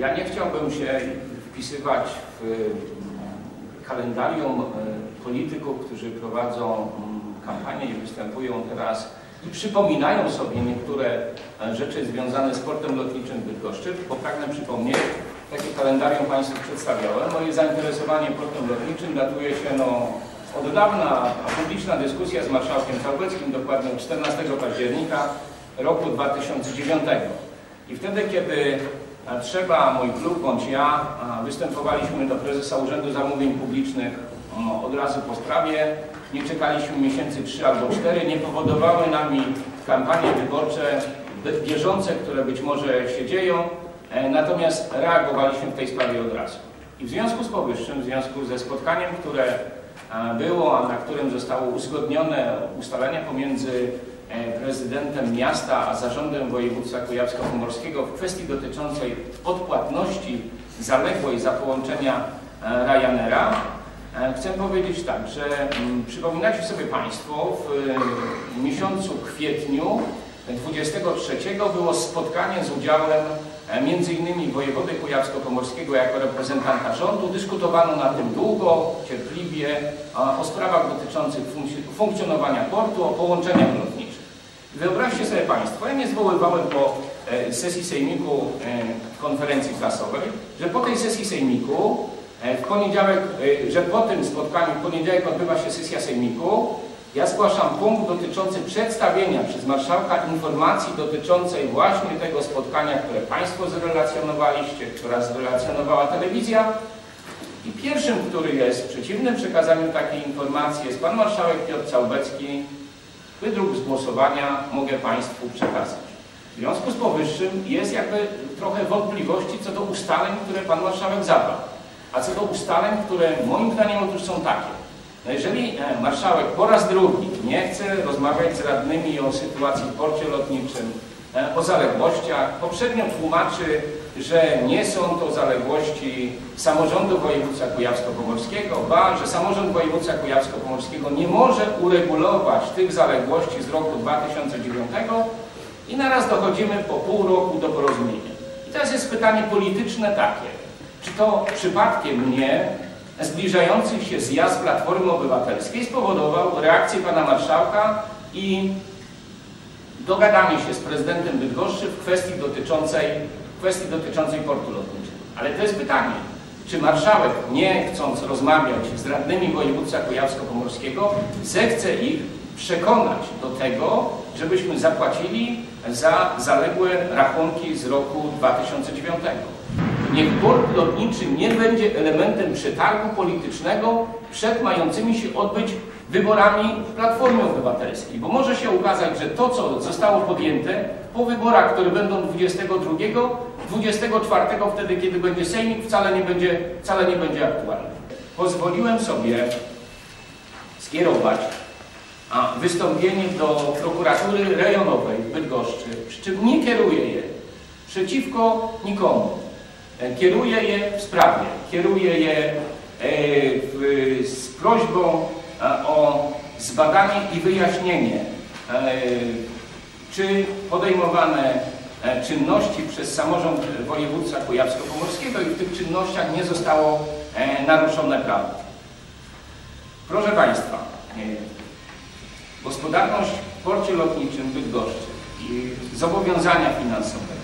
Ja nie chciałbym się wpisywać w kalendarium e, polityków, którzy prowadzą mm, kampanię i występują teraz i przypominają sobie niektóre e, rzeczy związane z portem lotniczym Bydgoszczy, bo pragnę przypomnieć, takie kalendarium Państwu przedstawiałem. Moje zainteresowanie portem lotniczym datuje się no, od dawna, publiczna dyskusja z marszałkiem Czałbeckim dokładnie 14 października roku 2009. I wtedy, kiedy e, trzeba, mój klub bądź ja, występowaliśmy do prezesa Urzędu Zamówień Publicznych od razu po sprawie, nie czekaliśmy miesięcy trzy albo cztery, nie powodowały nami kampanie wyborcze bieżące, które być może się dzieją, e, natomiast reagowaliśmy w tej sprawie od razu. I w związku z powyższym, w związku ze spotkaniem, które było, na którym zostało uzgodnione ustalenia pomiędzy e, prezydentem miasta a zarządem województwa kujawsko-pomorskiego w kwestii dotyczącej odpłatności zaległej za połączenia e, Ryanaira, E, chcę powiedzieć tak, że mm, przypominacie sobie Państwo, w miesiącu kwietniu 23 było spotkanie z udziałem m.in. wojewody kujawsko-pomorskiego jako reprezentanta rządu. Dyskutowano na tym długo, cierpliwie o sprawach dotyczących funkcjonowania portu, o połączeniach lotniczych. Wyobraźcie sobie Państwo, ja nie zwoływałem po e, sesji sejmiku konferencji prasowej, że po tej sesji sejmiku E, w poniedziałek, e, że po tym spotkaniu w poniedziałek odbywa się sesja sejmiku. Ja zgłaszam punkt dotyczący przedstawienia przez marszałka informacji dotyczącej właśnie tego spotkania, które Państwo zrelacjonowaliście, która zrelacjonowała telewizja. I pierwszym, który jest przeciwnym przekazaniu takiej informacji jest Pan Marszałek Piotr Całbecki. Wydruk z głosowania mogę Państwu przekazać. W związku z powyższym jest jakby trochę wątpliwości co do ustaleń, które Pan Marszałek zabrał. A co do ustaleń, które moim zdaniem otóż są takie. No jeżeli e, marszałek po raz drugi nie chce rozmawiać z radnymi o sytuacji w porcie lotniczym, e, o zaległościach, poprzednio tłumaczy, że nie są to zaległości samorządu województwa kujawsko-pomorskiego, ba, że samorząd województwa kujawsko-pomorskiego nie może uregulować tych zaległości z roku 2009 i naraz dochodzimy po pół roku do porozumienia. I teraz jest pytanie polityczne takie. Czy to przypadkiem nie zbliżający się zjazd Platformy Obywatelskiej spowodował reakcję pana marszałka i dogadanie się z prezydentem Bydgoszczy w kwestii dotyczącej, kwestii dotyczącej portu lotniczego. Ale to jest pytanie, czy marszałek, nie chcąc rozmawiać z radnymi województwa kujawsko-pomorskiego, zechce ich przekonać do tego, żebyśmy zapłacili za zaległe rachunki z roku 2009. Niech port lotniczy nie będzie elementem przetargu politycznego przed mającymi się odbyć wyborami Platformy Obywatelskiej, bo może się ukazać, że to, co zostało podjęte po wyborach, które będą 22, 24, wtedy, kiedy będzie Sejmik, wcale nie będzie, wcale nie będzie aktualne. Pozwoliłem sobie skierować a wystąpienie do prokuratury rejonowej w Bydgoszczy, przy czym nie kieruję je przeciwko nikomu. E, kieruję je w sprawie, kieruję je e, z prośbą e, o zbadanie i wyjaśnienie, czy podejmowane czynności przez samorząd województwa kujawsko-pomorskiego i w tych czynnościach nie zostało naruszone prawo. Proszę Państwa, gospodarność w porcie lotniczym Bydgoszczy i zobowiązania finansowe,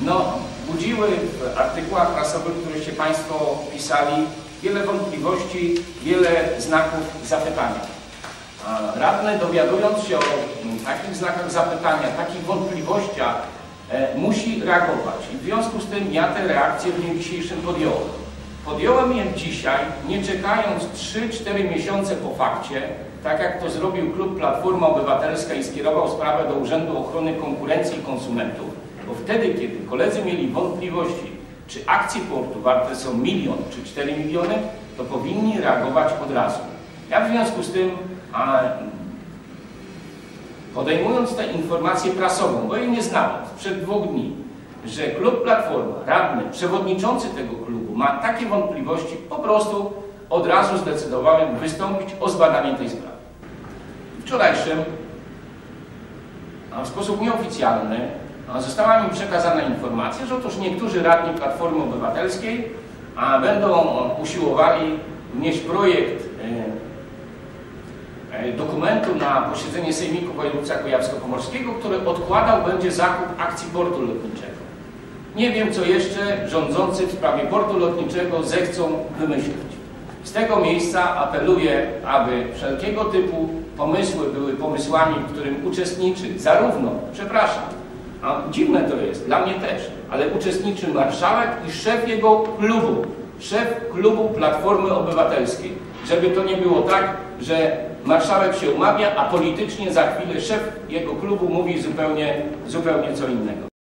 no budziły w artykułach prasowych, któreście Państwo pisali, wiele wątpliwości, wiele znaków zapytania. Radny dowiadując się o takich znakach zapytania, takich wątpliwościach, e, musi reagować. I w związku z tym ja te reakcje w dniu dzisiejszym podjąłem. Podjąłem je dzisiaj, nie czekając 3-4 miesiące po fakcie, tak jak to zrobił Klub Platforma Obywatelska i skierował sprawę do Urzędu Ochrony Konkurencji i Konsumentów, bo wtedy, kiedy koledzy mieli wątpliwości, czy akcje portu warte są milion czy 4 miliony, to powinni reagować od razu. Ja w związku z tym, a, podejmując tę informację prasową, bo jej nie znałem sprzed dwóch dni, że klub Platforma, radny, przewodniczący tego klubu ma takie wątpliwości, po prostu od razu zdecydowałem wystąpić o zbadanie tej sprawy. Wczorajszym a w sposób nieoficjalny została mi przekazana informacja, że otóż niektórzy radni Platformy Obywatelskiej będą usiłowali wnieść projekt e, e, dokumentu na posiedzenie Sejmiku Województwa Kujawsko-Pomorskiego, który odkładał będzie zakup akcji portu lotniczego. Nie wiem, co jeszcze rządzący w sprawie portu lotniczego zechcą wymyślić. Z tego miejsca apeluję, aby wszelkiego typu pomysły były pomysłami, w którym uczestniczy zarówno, przepraszam, a dziwne to jest, dla mnie też, ale uczestniczy marszałek i szef jego klubu, szef klubu Platformy Obywatelskiej. Żeby to nie było tak, że marszałek się umawia, a politycznie za chwilę szef jego klubu mówi zupełnie, zupełnie co innego.